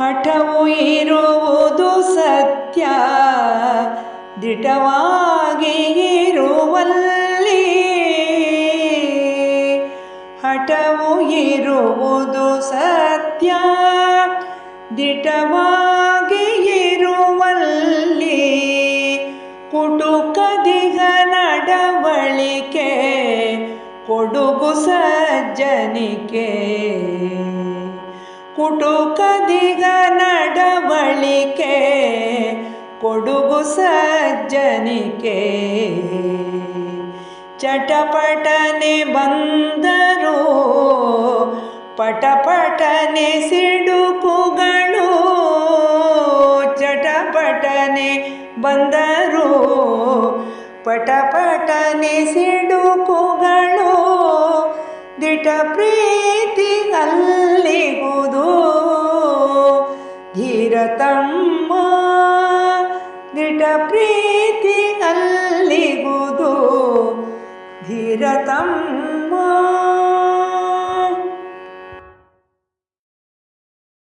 ಹಠವು ಇರುವುದು ಸತ್ಯ. ದಿಟವಾಗಿ ಇರುವಲ್ಲಿ ಹಠವು ಇರುವುದು ಸತ್ಯ. ದಿಟವಾಗಿ ಇರುವಲ್ಲಿ ಕುಟುಕದಿಗ ನಡವಳಿಕೆ ಕೊಡುಗು ಸಜ್ಜನಿಕೆ. ಕುಟುಕದಿಗ ನಡವಳಿಕೆ ಕೊಡುಗು ಸಜ್ಜನಿಕೆ. ಚಟಪಟನೆ ಬಂದರು ಪಟಪಟನೆ ಸಿಡುಕುಗಳು. ಚಟಪಟನೆ ಬಂದರು ಪಟಪಟನೆ ಸಿಡುಕುಗಳು. ದಿಟ ಪ್ರೀತಿ ಅಲ್ಲಿಗುವುದು ಧೀರತಮ್ಮ ದಿಟ ಪ್ರೀತಿ ಅಲ್ಲಿಗುವುದು ಧೀರತಮ್ಮ.